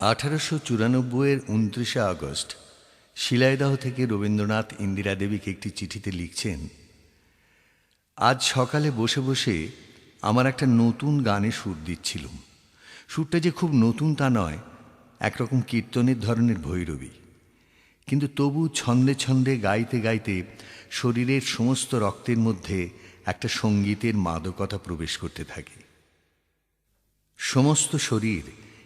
আঠারোশো চুরানব্বইয়ের উনত্রিশে আগস্ট শিলাইদাহ থেকে রবীন্দ্রনাথ ইন্দিরা দেবীকে একটি চিঠিতে লিখছেন, আজ সকালে বসে বসে আমার একটা নতুন গানে সুর দিচ্ছিলুম সুরটা যে খুব নতুন তা নয়, একরকম কীর্তনের ধরনের ভৈরবী। কিন্তু তবু ছন্দে ছন্দে গাইতে গাইতে শরীরের সমস্ত রক্তের মধ্যে একটা সঙ্গীতের মাদকতা প্রবেশ করতে থাকে। সমস্ত শরীর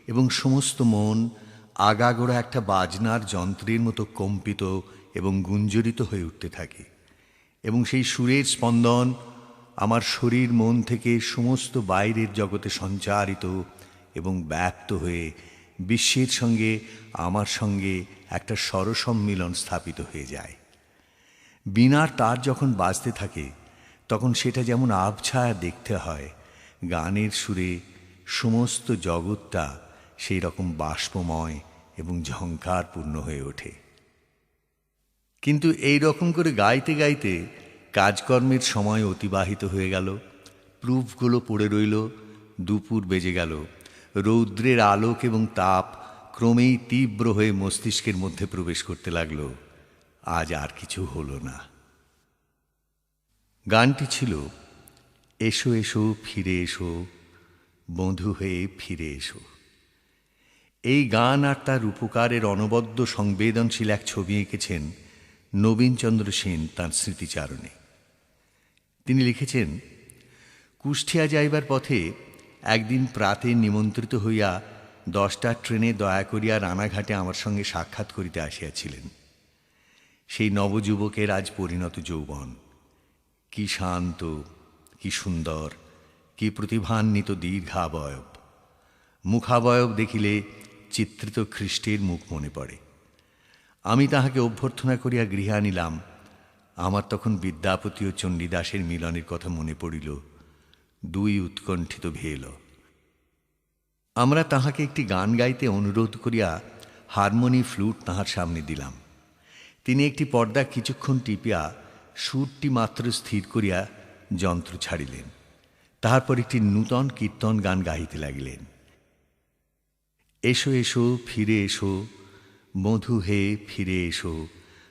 এবং সমস্ত মন আগাগোড়া একটা বাজনার যন্ত্রের মতো কম্পিত এবং গুঞ্জরিত হয়ে উঠতে থাকে। এবং সেই সুরের স্পন্দন আমার শরীর মন থেকে সমস্ত বাইরের জগতে সঞ্চারিত এবং ব্যাপ্ত হয়ে বিশ্বের সঙ্গে, আমার সঙ্গে একটা স্বরসম্মিলন স্থাপিত হয়ে যায়। বিনার তার যখন বাজতে থাকে, তখন সেটা যেমন আবছায়া দেখতে হয়, গানের সুরে সমস্ত জগৎটা সেই রকম বাষ্পময় এবং ঝঙ্কারপূর্ণ হয়ে ওঠে। কিন্তু এই রকম করে গাইতে গাইতে কাজকর্মের সময় অতিবাহিত হয়ে গেল, প্রুফগুলো পড়ে রইল, দুপুর বেজে গেল। রৌদ্রের আলোক এবং তাপ ক্রমেই তীব্র হয়ে মস্তিষ্কের মধ্যে প্রবেশ করতে লাগল। আজ আর কিছু হলো না। গানটি ছিল, এসো এসো, ফিরে এসো, বন্ধু হয়ে ফিরে এসো। এই গান আর তার উপকারের অনবদ্য সংবেদনশীল এক ছবি এঁকেছেন নবীনচন্দ্র সেন তাঁর স্মৃতিচারণে। তিনি লিখেছেন কুষ্টিয়া যাইবার পথে একদিন প্রাতে নিমন্ত্রিত হইয়া দশটার ট্রেনে দয়া করিয়া রানাঘাটে আমার সঙ্গে সাক্ষাৎ করিতে আসিয়াছিলেন। সেই নবযুবকের আজ পরিণত যৌবন। কি শান্ত, কি সুন্দর, কি প্রতিভান্বিত দীর্ঘাবয়ব। মুখাবয়ব দেখিলে চিত্রিত খ্রিস্টের মুখ মনে পড়ে। আমি তাহাকে অভ্যর্থনা করিয়া গৃহে আনিলাম। আমার তখন বিদ্যাপতি ও চণ্ডীদাসের মিলনের কথা মনে পড়িল। দুই উৎকণ্ঠিত ভেল। আমরা তাহাকে একটি গান গাইতে অনুরোধ করিয়া হারমোনি, ফ্লুট তাহার সামনে দিলাম। তিনি একটি পর্দা কিছুক্ষণ টিপিয়া সুরটি মাত্র স্থির করিয়া যন্ত্র ছাড়িলেন। তাহারপর একটি নূতন কীর্তন গান গাইতে লাগিলেন। এসো এসো, ফিরে এসো। মধু হে, ফিরে এসো।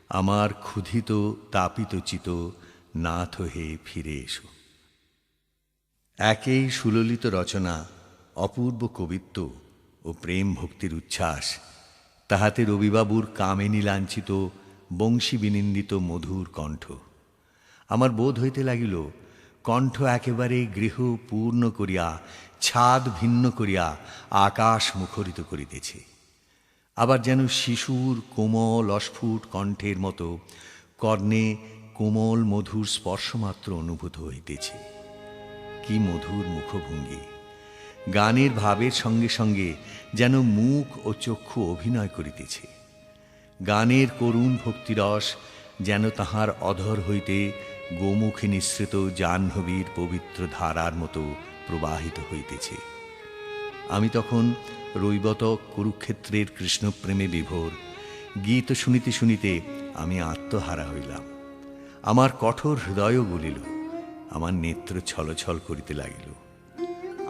আমার ক্ষুধিত, তাপিত চিত, নাথ হে, ফিরে এসো। একেই সুললিত রচনা, অপূর্ব কবিত্ব ও প্রেম ভক্তির উচ্ছ্বাস। তাহাতে রবিবাবুর কামিনী লাঞ্ছিত, বংশী বিনিন্দিত মধুর কণ্ঠ। আমার বোধ হইতে লাগিল, কণ্ঠ একেবারে গৃহ পূর্ণ করিয়া ছাদ ভিন্ন করিয়া আকাশ মুখরিত করিতেছে। আবার যেন শিশুর কোমল, অস্ফুট কণ্ঠের মতো কর্ণে কোমল মধুর স্পর্শমাত্র অনুভূত হইতেছে। কি মধুর মুখভঙ্গি! গানের ভাবের সঙ্গে সঙ্গে যেন মুখ ও চক্ষু অভিনয় করিতেছে। গানের করুণ ভক্তিরস যেন তাহার অধর হইতে গোমুখে নিঃসৃত জাহ্নবীর পবিত্র ধারার মতো প্রবাহিত হইতেছে। আমি তখন রৈবত কুরুক্ষেত্রের কৃষ্ণপ্রেমে বিভোর। গীত শুনিতে শুনিতে আমি আত্মহারা হইলাম। আমার কঠোর হৃদয়ও বলিল, আমার নেত্র ছলছল করিতে লাগিল।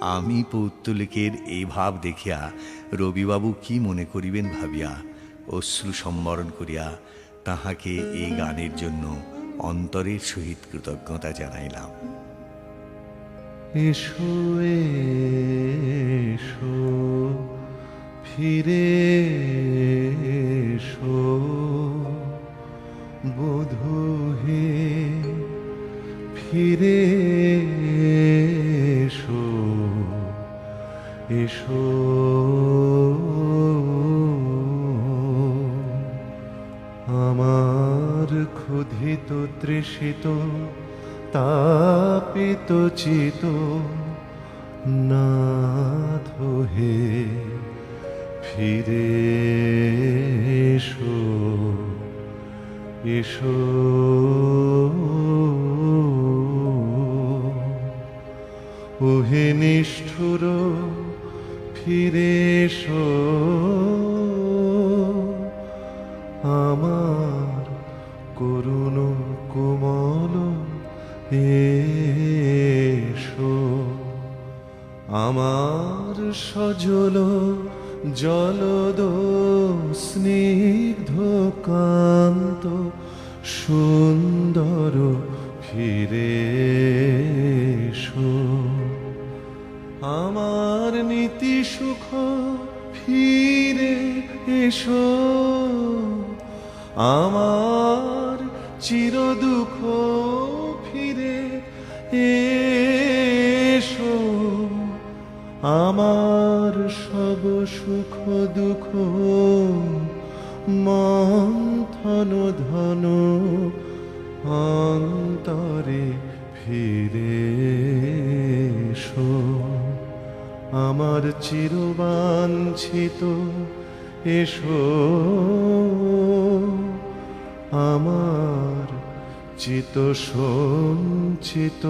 আমি পৌত্তলিকের এই ভাব দেখিয়া রবিবাবু কি মনে করিবেন ভাবিয়া, অশ্রু সম্বরণ করিয়া তাহাকে এই গানের জন্য অন্তরের সহিত কৃতজ্ঞতা জানাইলাম। এসো এসো ফিরে এসো। বধূ হে ফিরে এসো এসো। আমার ক্ষুধিত তৃষিত তাপিত চিত নাথ হে ফিরে এসো এসো। ওহে নিষ্ঠুর ফিরে এসো। আমার করুণ কোমল এসো। আমার সজল জলদ স্নিগ্ধ কান্ত সুন্দর ফিরে আমার নীতি সুখ ফিরে এসো। আমার চির দুঃখ ফিরে এসো। আমার সব সুখ, দুঃখ, মন্থন, ধন অন্তরে ফিরে এসো। আমার চিরবাঞ্ছিত এসো। আমার চিত সঞ্চিত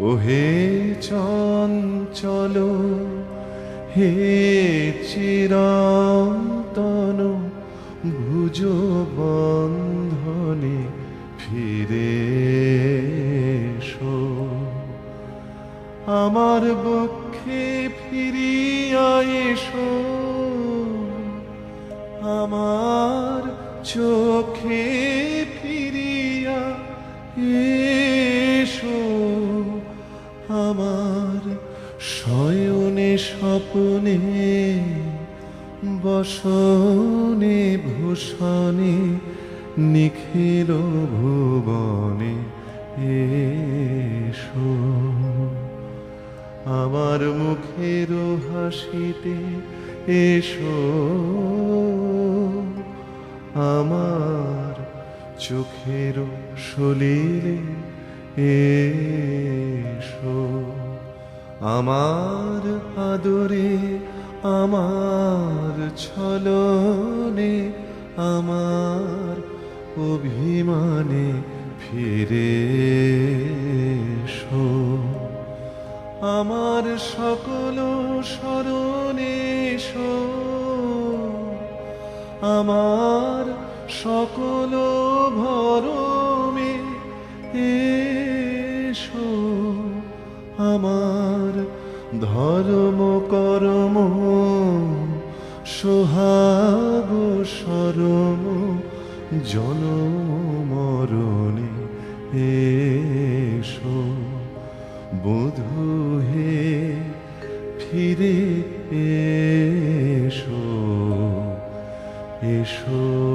ওহে চঞ্চল হে চিরন্তন আমার চোখে ফিরিয়া এসো। আমার শয়নে স্বপ্নে, বসনে, ভূষণে, নিখিল ভুবনে এসো। আমার মুখের হাসিতে এসো। আমার চোখের সলিলে এসো। আমার আদরে আমার ছলনে আমার অভিমানে ফিরে আমার সকল স্মরণে আমার সকল ভরমে এসো। আমার ধর্ম, কর্ম, সোহাগ সরম জনম মরণে এসো। বধূ হে, ফিরে এসো। এসো